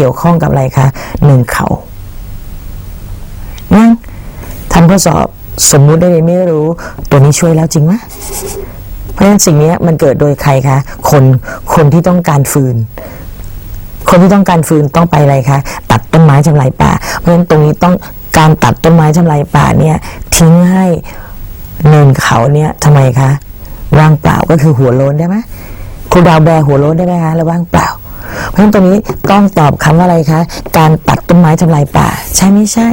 กี่ยวข้องกับอะไรคะหนึ่งเขานั่งทำข้อสอบสมมุติได้ไม่รู้ตัวนี้ช่วยแล้วจริงไหมเพราะฉะนั้นสิ่งนี้มันเกิดโดยใครคะ คนคนที่ต้องการฟืน คนที่ต้องการฟืนต้องไปอะไรคะตัดต้นไม้ทำลายป่า เพราะฉะนั้นตรงนี้ต้องการตัดต้นไม้ทำลายป่าเนี่ยทิ้งให้เนินเขาเนี่ยทำไมคะว่างเปล่าก็คือหัวโล้นได้ไหมครูดาวแบหัวโล้นได้ไหมคะแล้วว่างเปล่า เพราะฉะนั้นตรงนี้ต้องตอบคำว่าอะไรคะ การตัดต้นไม้ทำลายป่า ใช่ไม่ใช่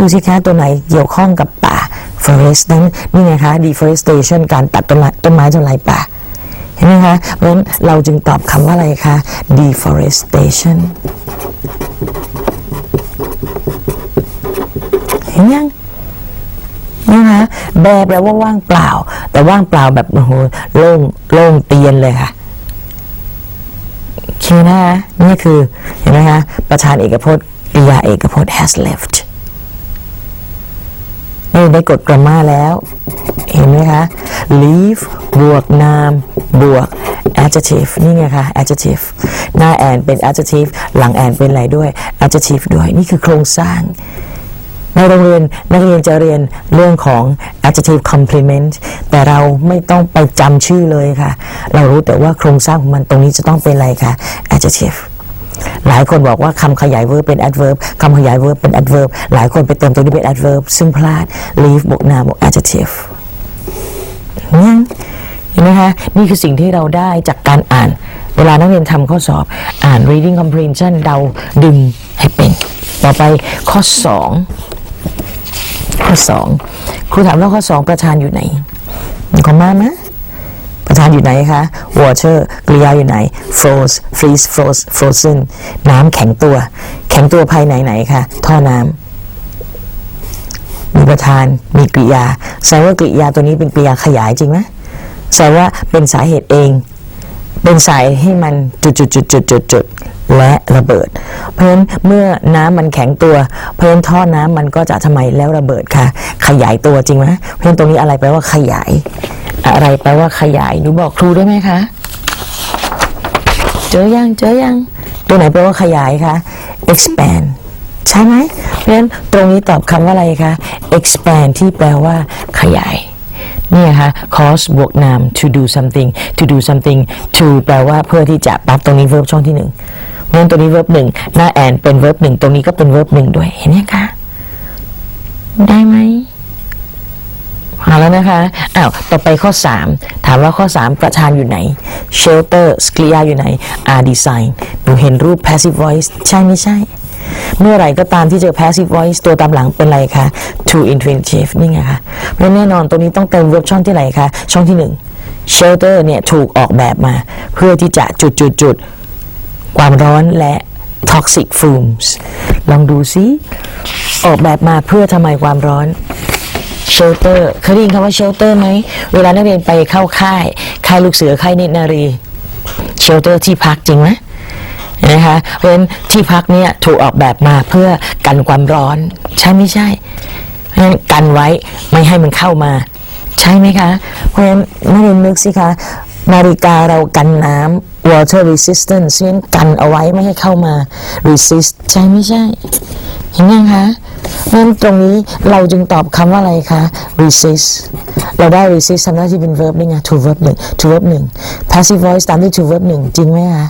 ดูสิคะตัวไหนเกี่ยวข้องกับป่า forest นั้นนี่ไงคะ deforestation การตัดต้นไม้ต้นไม้ทำลายป่า เห็นไหมคะ เพราะฉะนั้นเราจึงตอบคำว่าอะไรคะ deforestation เห็นยังนะคะแบแปลว่าว่างเปล่า แต่ว่างเปล่าแบบโอ้โหโล่งโล่งเตียนเลยค่ะ โอเคนะคะนี่คือเห็นไหมคะประธานเอกพจน์ปิยาเอกพจน์ has left นี่ได้กดกรามาแล้ว เห็นไหมคะ leave บวกนามบวก adjective นี่ไงคะ adjective หน้าแอนเป็น adjective หลังแอนเป็นอะไรด้วย adjective ด้วย นี่คือโครงสร้าง ในโรงเรียนนักเรียนจะเรียนเรื่องของ adjective complement แต่เราไม่ต้องไปจำชื่อเลยค่ะ เรารู้แต่ว่าโครงสร้างของมันตรงนี้จะต้องเป็นอะไรคะ adjective หลายคนบอกว่าคำขยาย verb เป็น adverb คำขยาย verb เป็น adverb หลายคนไปเติมตัวนี้เป็น adverb ซึ่งพลาด leave บวกนามบวก adjective เนี่ยเห็นไหมคะ นี่คือสิ่งที่เราได้จากการอ่าน เวลานักเรียนทำข้อสอบอ่าน reading comprehension เดาดึงให้เป็น ต่อไปข้อ 2 ข้อ2ครูถามว่าข้อ2ประธานอยู่ไหนขอมาไหมประธานอยู่ไหนคะ water กริยาอยู่ไหน froze freeze froze frozen น้ำแข็งตัว แข็งตัวภายในไหนคะท่อน้ำมีประธานมีกริยาแสดงว่ากริยาตัวนี้เป็นกริยาขยายจริงไหมแสดงว่าเป็นสาเหตุเอง เป็นสายให้มันจุดจุดจุดจุดจุดจุด และระเบิด เพราะฉะนั้นเมื่อน้ำมันแข็งตัว เพราะฉะนั้นท่อน้ำมันก็จะทำไมแล้วระเบิดค่ะ ขยายตัวจริงไหมเพราะฉะนั้นตรงนี้อะไรแปลว่าขยาย อะไรแปลว่าขยายหนูบอกครูได้ไหมคะเจอยังเจอยังตัวไหนแปลว่าขยายคะ expand ใช่ไหมเพราะฉะนั้นตรงนี้ตอบคำว่าอะไรคะ expand ที่แปลว่าขยายนี่นะคะ cause บวกนาม to do something to do something to แปลว่าเพื่อที่จะปั๊บตรงนี้ verb ช่องที่หนึ่ง เพราะฉะนั้นตัวนี้ verb หนึ่งหน้า and เป็น verb หนึ่งตรงนี้ก็เป็น verb หนึ่งด้วยเห็นไหมคะ ได้ไหมเอาแล้วนะคะ อ้าว ต่อไปข้อ 3 ถามว่าข้อ 3 ประธานอยู่ไหน shelter กริยาอยู่ไหน are design หนูเห็นรูป passive voice ใช่ไม่ใช่ เมื่อไหร่ก็ตามที่เจอ passive voice ตัวตามหลังเป็นอะไรคะ to infinitive นี่ไงคะเพราะแน่นอนตรงนี้ต้องเติม verb ช่องที่ไหนคะ ช่องที่ 1 shelter เนี่ยถูกออกแบบมา เพื่อที่จะจุดจุดจุด ความร้อนและ toxic fumes ลองดูซิออกแบบมาเพื่อทำไมความร้อนเชลเตอร์เคยได้ยินคำว่าเชลเตอร์ไหม เวลานักเรียนไปเข้าค่าย ค่ายลูกเสือ ค่ายเนตรนารีเชลเตอร์ที่พักจริงไหมนะคะเพราะฉะนั้นที่พักเนี่ยถูกออกแบบมาเพื่อกันความร้อน ใช่ไม่ใช่เพราะฉะนั้นกันไว้ไม่ให้มันเข้ามา ใช่ไหมคะ เพราะฉะนั้นนักเรียนนึกสิคะ นาฬิกาเรากันน้ำ water resistance เช่นกันเอาไว้ไม่ให้เข้ามา resist ใช่ไม่ใช่ เห็นยังคะงั้นตรงนี้เราจึงตอบคำว่าอะไรคะ resist เราได้ resist ทำหน้าที่เป็น verb นี่ไง to verb หนึ่ง to verb หนึ่ง passive voice ตามด้วย to verb หนึ่งจริงไหมคะ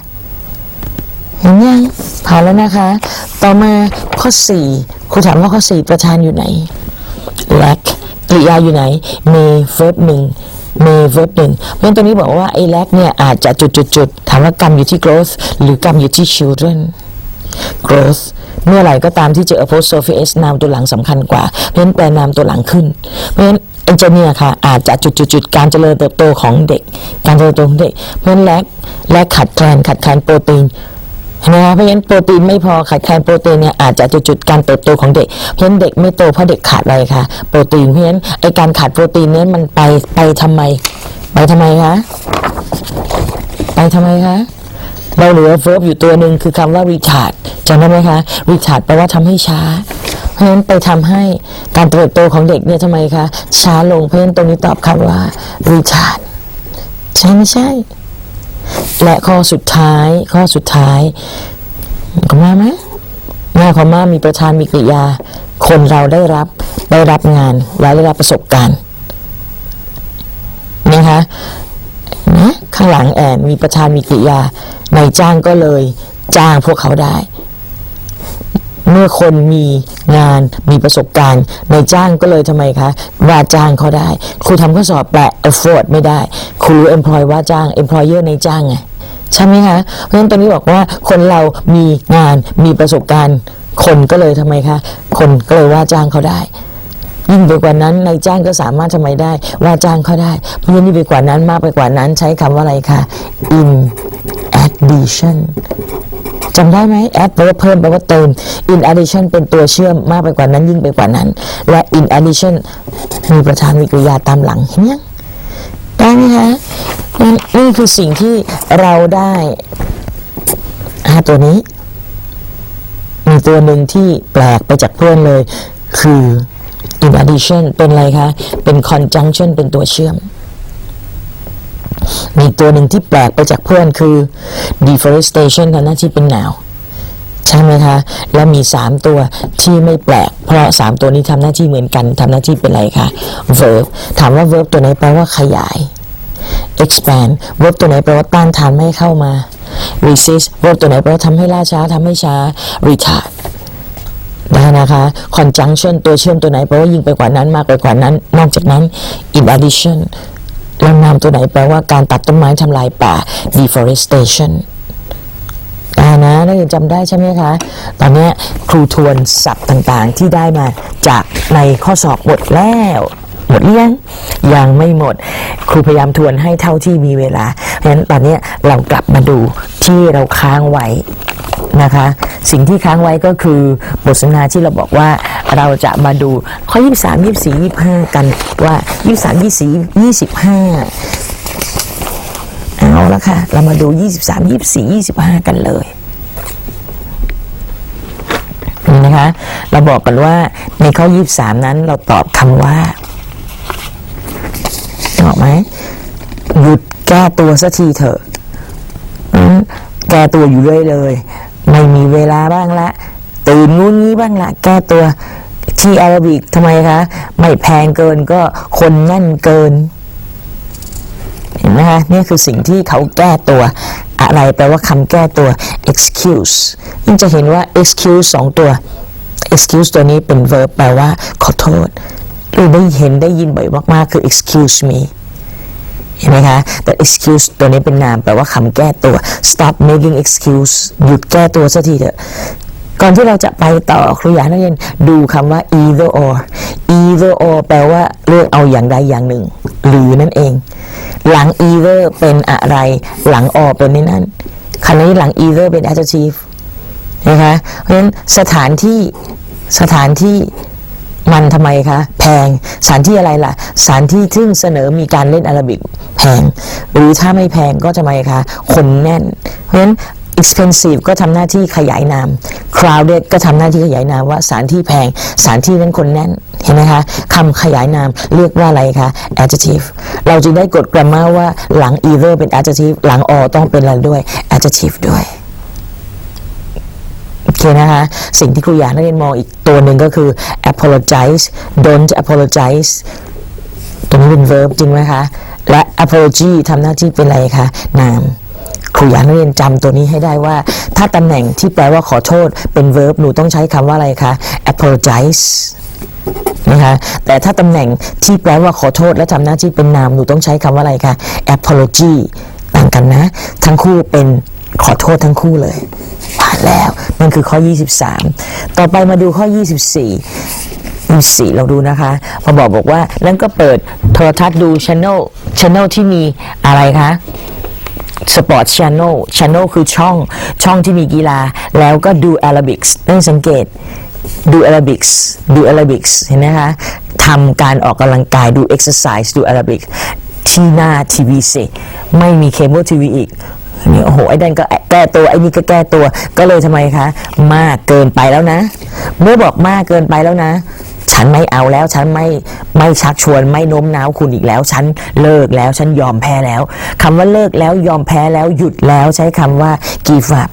เห็นยังผ่านแล้วนะคะ ต่อมาข้อ 4 ครูถามว่าข้อ 4 ประธานอยู่ไหน lack กริยาอยู่ไหน may verb หนึ่ง may verb หนึ่งเพราะฉะนั้นตรงนี้บอกว่าไอ้ lack เนี่ยอาจจะจุดจุดจุดๆๆถามว่ากรรมอยู่ที่ growth หรือกรรมอยู่ที่ children growth เมื่อไหร่ก็ตามที่เจอ apostrophe s นามตัวหลังสำคัญกว่า เพราะฉะนั้นแปลนามตัวหลังขึ้น เพราะฉะนั้น engineer ค่ะอาจจะจุดจุดจุดการเจริญเติบโตของเด็ก การเจริญเติบโตของเด็ก เพราะฉะนั้นแลกและขาดแคลนขาดแคลนโปรตีน นไหมคะเพราะฉะนั้นโปรตีนไม่พอขาดแคลนโปรตีนเนี่ยอาจจะจุดจุดการเติบโตของเด็ก เพราะฉะนั้นเด็กไม่โตเพราะเด็กขาดอะไรคะโปรตีนเพราะฉะนั้นไอการขาดโปรตีนเนี่ยมันไปไปทำไม ไปทำไมคะไปทำไมคะเราเหลือ verb อยู่ตัวหนึ่งคือคำว่า retard จำได้ไหมคะ retard แปลว่าทำให้ช้าเพราะฉะนั้นไปทำให้การเติบโตของเด็กเนี่ยทำไมคะช้าลงเพราะฉะนั้นตรงนี้ตอบคำว่า retard ใช่ไม่ใช่ และข้อสุดท้าย ข้อสุดท้ายม่าไหมหน้าคอมม่ามีประธานมีกริยา คนเราได้รับได้รับงานและได้รับประสบการณ์นะคะนะข้างหลังแอนมีประธานมีกริยานายจ้างก็เลยจ้างพวกเขาได้ เมื่อคนมีงานมีประสบการณ์ในจ้างก็เลยทำไมคะว่าจ้างเขาได้ ครูทำข้อสอบแปล afford ไม่ได้ ครูรู้ employ ว่าจ้าง employer นจ้างไงใช่ไหมคะ เพราะฉะนั้นตรงนี้บอกว่าคนเรามีงานมีประสบการณ์ คนก็เลยทำไมคะ คนก็เลยว่าจ้างเขาได้ยิ่งไปกว่านั้นนายจ้างก็สามารถทำไมได้ ว่าจ้างเขาได้ เพราะฉะนั้นไปกว่านั้นมากไปกว่านั้นใช้คำว่าอะไรคะ in addition จำได้ไหม add แปลว่าเพิ่มแปลว่าเติม in addition เป็นตัวเชื่อมมากไปกว่านั้นยิ่งไปกว่านั้น และ in addition มีประธานวิกริยาตามหลังเห็นยังได้ไหมคะน,นี่คือสิ่งที่เราได้หาตัวนี้ มีตัวหนึ่งที่แปลกไปจากเพื่อนเลย คือ in addition เป็นอะไรคะ เป็น conjunction เป็นตัวเชื่อม มีตัวหนึ่งที่แปลกไปจากเพื่อนคือ deforestation ทำหน้าที่เป็นหนาว ใช่ไหมคะ แล้วมี 3 ตัวที่ไม่แปลก เพราะ 3 ตัวนี้ทำหน้าที่เหมือนกันทำหน้าที่เป็นอะไรคะ verb ถามว่า verb ตัวไหนแปลว่าขยาย expand verb ตัวไหนแปลว่าต้านทานไม่ให้เข้ามา resist verb ตัวไหนแปลว่าทำให้ล่าช้าทำให้ช้า retard ได้นะคะ conjunction ตัวเชื่อมตัวไหนแปลว่ายิ่งไปกว่านั้นมากไปกว่านั้น นอกจากนั้น in addition แล้วนามตัวไหนแปลว่าการตัดต้นไม้ทำลายป่า deforestation อ่านะนักเรียนจำได้ใช่ไหมคะ ตอนนี้ครูทวนศัพท์ต่างๆที่ได้มาจากในข้อสอบหมดแล้ว หมดหรือยังยังไม่หมด ครูพยายามทวนให้เท่าที่มีเวลาเพราะฉะนั้นตอนนี้เรากลับมาดูที่เราค้างไว้ นะคะ สิ่งที่ค้างไว้ก็คือบทสนทนาที่เราบอกว่าเราจะมาดูข้อ 23 24 25 กันว่า 23 24 25 เอาละค่ะ เรามาดู 23 24 25 กันเลยนะคะเราบอกกันว่าในข้อ 23 นั้นเราตอบคำว่าออกไหมหยุดแก้ตัวสักทีเถอะแก้ตัวอยู่เรื่อยเลย ไม่มีเวลาบ้างละ ตื่นงูนงี้บ้างละแก้ตัวที่อาราบิกทำไมคะ ไม่แพงเกินก็คนแน่นเกิน เห็นไหมคะนี่คือสิ่งที่เขาแก้ตัว อะไรแปลว่าคำแก้ตัว excuse ยิ่งจะเห็นว่า excuse สองตัว excuse ตัวนี้เป็น verb แปลว่าขอโทษหรือได้เห็นได้ยินบ่อยมาก ๆ คือ excuse me เห็นไหมคะแต่ excuse ตัวนี้เป็นนามแปลว่าคำแก้ตัว stop making excuse หยุดแก้ตัวสักทีเถอะก่อนที่เราจะไปต่อครูอยากให้นักเรียนดูคำว่า either or either or แปลว่าเลือกเอาอย่างใดอย่างหนึ่ง หรือนั่นเอง หลัง either เป็นอะไร หลัง or เป็นในนั้นคำนี้หลัง either เป็น adjective นะคะเพราะฉะนั้นสถานที่สถานที่ มันทำไมคะ แพงสถานที่อะไรล่ะสถานที่ซึ่งเสนอมีการเล่นอาราบิกแพง หรือถ้าไม่แพงก็จะไมคะ คนแน่น เพราะฉะนั้น expensive ก็ทำหน้าที่ขยายนาม crowded ก็ทำหน้าที่ขยายนามว่าสถานที่แพงสถานที่นั้นคนแน่นเห็นไหมคะคำขยายนามเรียกว่าอะไรคะ adjective เราจึงได้กฎ grammar ว่าหลัง either เป็น adjective หลัง or ต้องเป็นอะไรด้วย adjective ด้วย นะคะสิ่งที่ครูอยากให้นักเรียนมองอีกตัวหนึ่งก็คือ apologize don't apologize ตัวนี้เป็น verb จริงไหมคะ และ apology ทำหน้าที่เป็นอะไรคะ นามครูอยากให้นักเรียนจำตัวนี้ให้ได้ว่า ถ้าตำแหน่งที่แปลว่าขอโทษเป็น verb หนูต้องใช้คำว่าอะไรคะ apologize นะคะแต่ถ้าตำแหน่งที่แปลว่าขอโทษ และทำหน้าที่เป็นนามหนูต้องใช้คำว่าอะไรคะ apology ต่างกันนะ ทั้งคู่เป็น ขอโทษทั้งคู่เลย ผ่านแล้วนั่นคือข้อ 23 ต่อไปมาดูข้อ 24 24เราดูนะคะพอบอกบอกว่านั่นก็เปิดโทรทัศน์ดูช anel channel ที่มีอะไรคะสปอร์ตช n น e l ช n น e l คือช่องช่องที่มีกีฬา แล้วก็ดู Arabics ต้องสังเกตดู Arabics ดู Arabics เห็นไหมคะทำการออกกำลังกายดู exercise ดู Arabics ที่หน้าทีวีสิไม่มีเคเบิลทีวีอีก นี่โอ้โหไอ้นั่นก็แก้ตัวไอ้นี่ก็แก้ตัวก็เลยทำไมคะ มากเกินไปแล้วนะ เมื่อบอกมากเกินไปแล้วนะ ฉันไม่เอาแล้วฉันไม่ไม่ชักชวนไม่โน้มน้าวคุณอีกแล้ว ฉันเลิกแล้วฉันยอมแพ้แล้วคำว่าเลิกแล้วยอมแพ้แล้วหยุดแล้วใช้คำว่า give up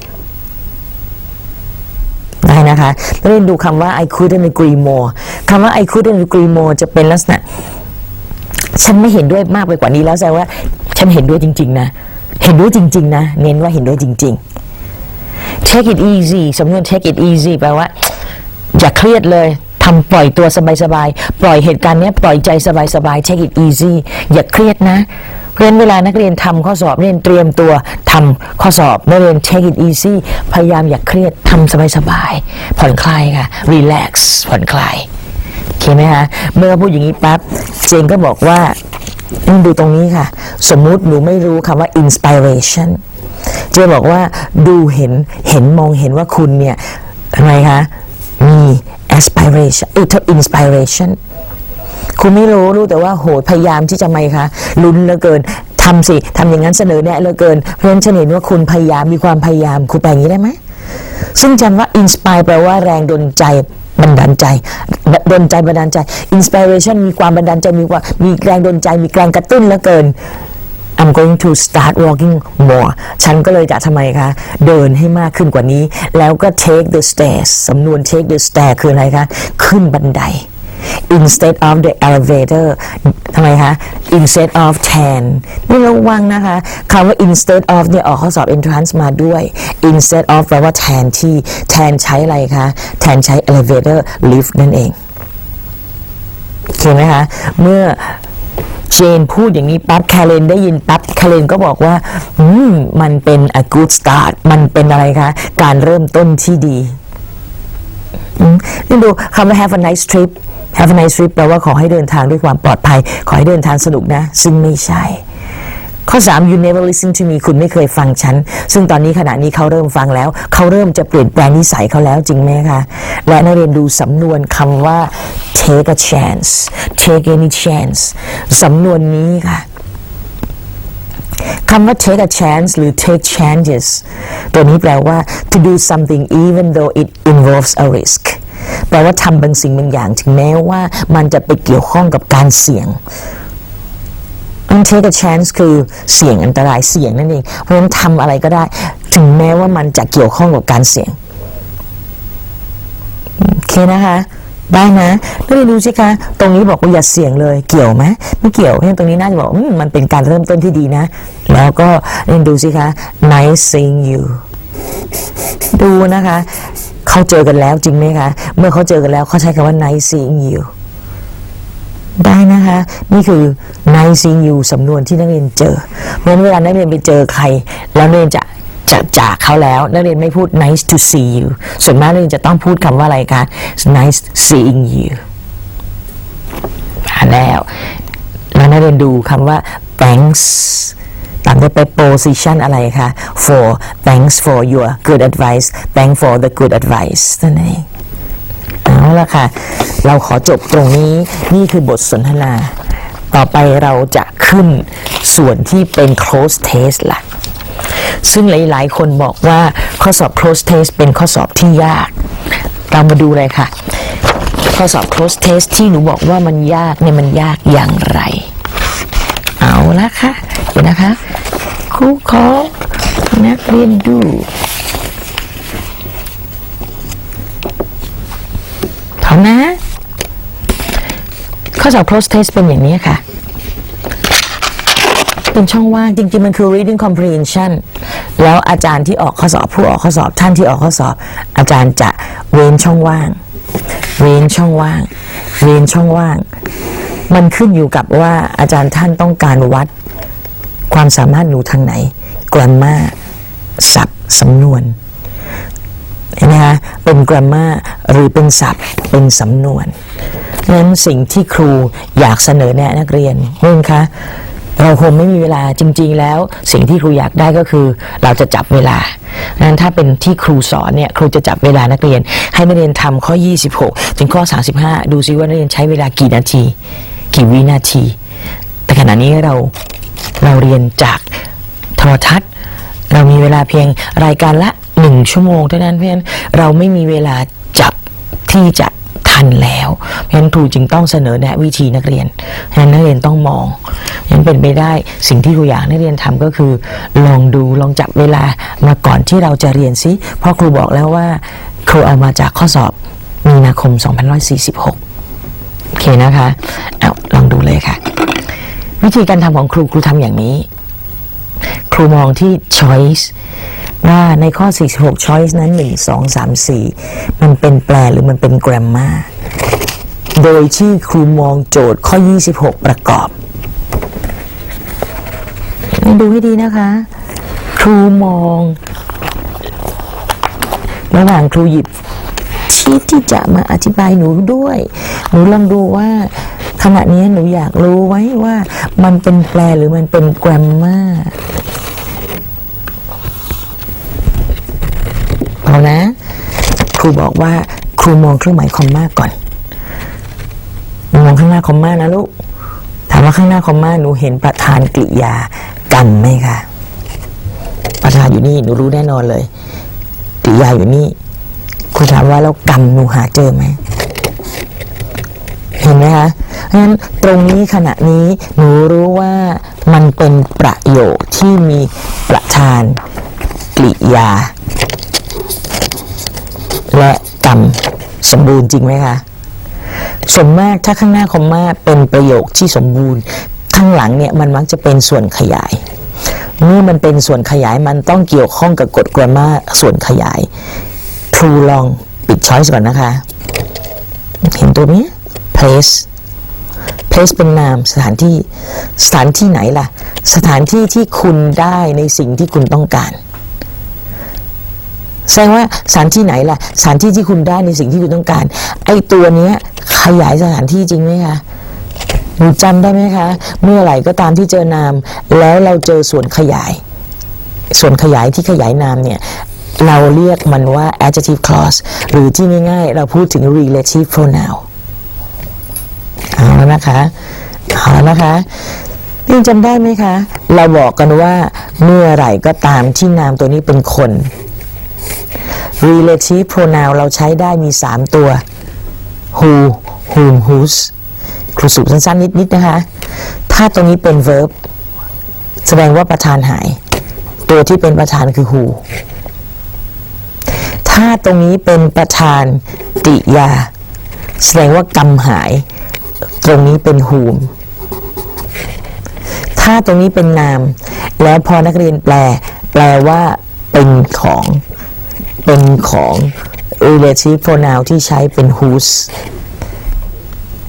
นะคะแล้วเรียนดูคำว่า I couldn't agree more คำว่า I couldn't agree more จะเป็นลักษณะ ฉันไม่เห็นด้วยมากไปกว่านี้แล้วแสดงว่า ฉันเห็นด้วยจริง ๆ นะ เห็นด้วยจริง ๆ นะ เน้นว่าเห็นด้วยจริง ๆ take it easy สำนวน take it easy แปลว่า อย่าเครียดเลยทำปล่อยตัวสบายๆ ปล่อยเหตุการณ์เนี้ยปล่อยใจสบายๆ take it easy อย่าเครียดนะเพราะฉะนั้นเวลานักเรียนทำข้อสอบเรียนเตรียมตัวทำข้อสอบนักเรียน take it easy พยายามอย่าเครียดทำสบายๆ ผ่อนคลายค่ะ relax ผ่อนคลายโอเคไหมคะเมื่อพูดอย่างนี้ปั๊บเจนก็บอกว่า ดูตรงนี้ค่ะ สมมุติหนูไม่รู้คำว่า inspiration เจบอกว่าดูเห็นเห็นมองเห็นว่าคุณเนี่ยทำไมคะมี aspiration เออ inspiration คุณไม่รู้รู้แต่ว่าโหยพยายามที่จะไม่คะลุ้นเหลือเกินทำสิทำอย่างนั้นเสนอแนะเหลือเกิน เพราะฉะนั้นฉันเห็นว่าคุณพยายามมีความพยายามคุณแปลงนี้ได้ไหมซึ่งจำว่า inspire แปลว่าแรงดลใจ บันดาลใจดนใจบันดาลใจ inspiration มีความบันดาลใจมีความมีแรงดนใจมีแรงกระตุ้นเหลือเกิน I'm going to start walking more ฉันก็เลยจะทำไมคะ เดินให้มากขึ้นกว่านี้ แล้วก็ take the stairs สำนวน take the stairs คืออะไรคะ ขึ้นบันได instead of the elevator ทำไมคะ instead of ten นี่ระวังนะคะคำว่า instead of เนี่ยออกข้อสอบ entrance มาด้วย instead of แปลว่าแทนที่แทนใช้อะไรคะแทนใช้ elevator lift นั่นเองโอเคไหมคะ เมื่อเจนพูดอย่างนี้ปั๊บแคเลนได้ยินปั๊บแคเลนก็บอกว่า อืม มันเป็น a good start มันเป็นอะไรคะ การเริ่มต้นที่ดี นี่ดูคำว่า have a nice trip have a nice trip แปลว่าขอให้เดินทางด้วยความปลอดภัย ขอให้เดินทางสนุกนะ ซึ่งไม่ใช่ข้อ 3 you never listen to me คุณไม่เคยฟังฉัน ซึ่งตอนนี้ขณะนี้เขาเริ่มฟังแล้ว เขาเริ่มจะเปลี่ยนแปลงนิสัยเขาแล้วจริงไหมคะ และนักเรียนดูสำนวนคำว่า take a chance take any chance สำนวนนี้ค่ะ คำว่า take a chance หรือ take chances ตัวนี้แปลว่า to do something even though it involves a risk แปลว่าทำบางสิ่งบางอย่างถึงแม้ว่ามันจะไปเกี่ยวข้องกับการเสี่ยง take a chance คือเสี่ยงอันตรายเสี่ยงนั่นเอง เพราะฉะนั้นทำอะไรก็ได้ ถึงแม้ว่ามันจะเกี่ยวข้องกับการเสี่ยง โอเคนะคะ ได้นะนักเรียนดูสิคะ ตรงนี้บอกว่าอย่าเสี่ยงเลย เกี่ยวไหมไม่เกี่ยวเพราะตรงนี้น่าจะบอกมันเป็นการเริ่มต้นที่ดีนะ แล้วก็เรียนดูสิคะ nice seeing you ดูนะคะ เขาเจอกันแล้วจริงไหมคะ เมื่อเขาเจอกันแล้วเขาใช้คำว่า nice seeing you ได้นะคะ นี่คือ nice seeing you สำนวนที่นักเรียนเจอ เพราะเวลานักเรียนไปเจอใคร แล้วนักเรียนจะ จะจากเขาแล้ว นักเรียนไม่พูด nice to see you ส่วนมากนักเรียนจะต้องพูดคำว่าอะไรคะ nice seeing you มาแล้ว แล้วนักเรียนดูคำว่า thanks ตามด้วยไป position อะไรคะ for thanks for your good advice thanks for the good advice นั่นเองเอาละค่ะ เราขอจบตรงนี้ นี่คือบทสนทนา ต่อไปเราจะขึ้นส่วนที่เป็น close test ละ ซึ่งหลาย ๆ คนบอกว่าข้อสอบ close test เป็นข้อสอบที่ยาก เรามาดูเลยค่ะ ข้อสอบ close test ที่หนูบอกว่ามันยากเนี่ยมันยากอย่างไร เอาละค่ะเดี๋ยวนะคะครูขอนักเรียนดู พร้อมนะ ข้อสอบ close test เป็นอย่างนี้ค่ะ เป็นช่องว่างจริง ๆ มันคือ reading comprehension แล้วอาจารย์ที่ออกข้อสอบผู้ออกข้อสอบท่านที่ออกข้อสอบ อาจารย์จะเว้นช่องว่าง เว้นช่องว่าง เว้นช่องว่าง มันขึ้นอยู่กับว่าอาจารย์ท่านต้องการวัด ความสามารถหนูทางไหน grammar ศัพท์สำนวนเห็นไหมคะเป็น grammar หรือเป็นศัพท์เป็นสำนวนนั้นสิ่งที่ครูอยากเสนอแนะนักเรียนนึ่งคะ เราคงไม่มีเวลาจริง ๆ แล้วสิ่งที่ครูอยากได้ก็คือเราจะจับเวลานั้นถ้าเป็นที่ครูสอนเนี่ยครูจะจับเวลานักเรียน ให้นักเรียนทำข้อ 26 ถึงข้อ 35 ดูซิว่านักเรียนใช้เวลากี่นาที กี่วินาที แต่ขณะนี้เราเราเรียนจากโทรทัศน์ เรามีเวลาเพียงรายการละหนึ่งชั่วโมงเท่านั้นเพราะฉะนั้นเราไม่มีเวลาจับที่จะ ทันแล้วเพราะฉะนั้นครูจึงต้องเสนอแนะวิธีนักเรียนเพราะฉะนั้นนักเรียนต้องมองเพราะฉะนั้นเป็นไปได้สิ่งที่ครูอยากให้นักเรียนทำก็คือ ลองดูลองจับเวลามาก่อนที่เราจะเรียนซิเพราะครูบอกแล้วว่าคครูเอามาจากข้อสอบมีนาคม 2546 โอเคนะคะเอาลองดูเลยค่ะ วิธีการทำของครูครูทำอย่างนี้ ครูมองที่ choice ว่าในข้อ 46 choice นั้น 1 2 3 4 มันเป็นแปลหรือมันเป็น grammar โดยที่ครูมองโจทย์ข้อ 26 ประกอบ ดูให้ดีนะคะ ครูมอง ระหว่างครูหยิบชีทที่จะมาอธิบายหนูด้วย หนูลองดูว่าขณะนี้หนูอยากรู้ไว้ว่ามันเป็นแปลหรือมันเป็นแกรมมา เอานะ ครูบอกว่าครูมองเครื่องหมายคอมมาก่อน มองข้างหน้าคอมมานะลูก ถามว่าข้างหน้าคอมมาหนูเห็นประธานกริยากรรมไหมคะ ประธานอยู่นี่หนูรู้แน่นอนเลย กริยาอยู่นี่ ครูถามว่าแล้วกรรมหนูหาเจอไหมเห็นไหมคะเพราะฉะนั้นตรงนี้ขณะนี้หนูรู้ว่ามันเป็นประโยคที่มีประธานกริยา และกรรมสมบูรณ์จริงไหมคะส่วนมากถ้าข้างหน้าคอมมาเป็นประโยคที่สมบูรณ์ ข้างหลังเนี่ยมันมักจะเป็นส่วนขยาย เมื่อมันเป็นส่วนขยายมันต้องเกี่ยวข้องกับกฎ grammar ส่วนขยายครูลองปิดช้อยส์ก่อนนะคะ เห็นตัวนี้ place place เป็นนามสถานที่สถานที่ไหนล่ะ สถานที่ที่คุณได้ในสิ่งที่คุณต้องการ แสดงว่าสถานที่ไหนล่ะสถานที่ที่คุณได้ในสิ่งที่คุณต้องการ ไอ้ตัวเนี้ยขยายสถานที่จริงไหมคะหนูจำได้ไหมคะ เมื่อไหร่ก็ตามที่เจอนาม แล้วเราเจอส่วนขยาย ส่วนขยายที่ขยายนามเนี่ยเราเรียกมันว่า adjective clause หรือที่ง่ายๆ เราพูดถึง relative pronoun เอาแล้วนะคะเอาแล้วนะคะนี่จำได้ไหมคะ เราบอกกันว่าเมื่อไหร่ก็ตามที่นามตัวนี้เป็นคน relative pronoun เราใช้ได้มี 3 ตัว who whom whose ครูสูบสั้นๆ นิด ๆ นะคะ ถ้าตรงนี้เป็น verb แสดงว่าประธานหาย ตัวที่เป็นประธานคือ who ถ้าตรงนี้เป็นประธานกริยา แสดงว่ากรรมหาย ตรงนี้เป็น whom ถ้าตรงนี้เป็นนาม แล้วพอนักเรียนแปล แปลว่าเป็นของ เป็นของ relative pronoun ที่ใช้เป็น whose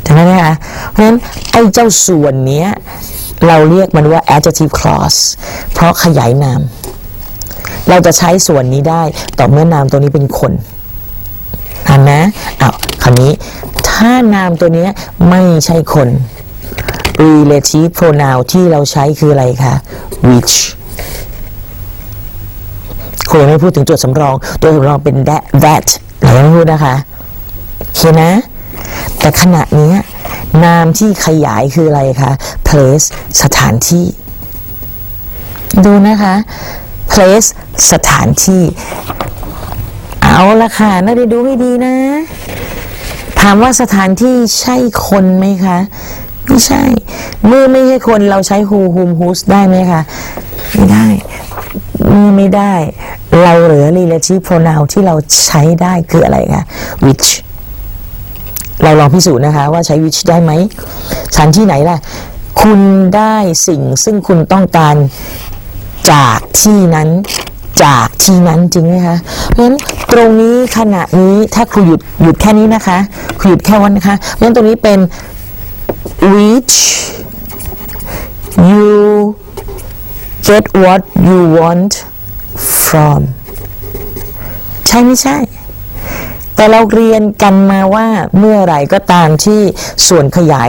ใช่ไหมคะเพราะฉะนั้นไอ้เจ้าส่วนเนี้ย เราเรียกมันว่า adjective clause เพราะขยายนาม เราจะใช้ส่วนนี้ได้ต่อเมื่อนามตัวนี้เป็นคนอันนะอ้าวคราวนี้ ถ้านามตัวนี้ไม่ใช่คน relative pronoun ที่เราใช้คืออะไรคะ which ครูยังไม่พูดถึงตัวสำรอง ตัวสำรองเป็น that that เรายังไม่พูดนะคะโอเคนะ แต่ขณะนี้นามที่ขยายคืออะไรคะ place สถานที่ ดูนะคะ place สถานที่ เอาละค่ะนักเรียนดูให้ดีนะ ถามว่าสถานที่ใช่คนไหมคะไม่ใช่ เมื่อไม่ใช่คนเราใช้ who whom whose ได้ไหมคะ ไม่ได้ เมื่อไม่ได้ เราเหลือ relative pronoun ที่เราใช้ได้คืออะไรคะ which เราลองพิสูจน์นะคะ ว่าใช้ which ได้ไหมสถานที่ไหนล่ะ คุณได้สิ่งซึ่งคุณต้องการจากที่นั้นจากที่นั้นจริงไหมคะ เพราะฉะนั้นตรงนี้ขณะนี้ถ้าครูหยุดหยุดแค่นี้นะคะครูหยุดแค่วันนะคะเพราะฉะนั้นตรงนี้เป็น which you get what you want from ใช่ไม่ใช่ แต่เราเรียนกันมาว่าเมื่อไหร่ก็ตามที่ส่วนขยาย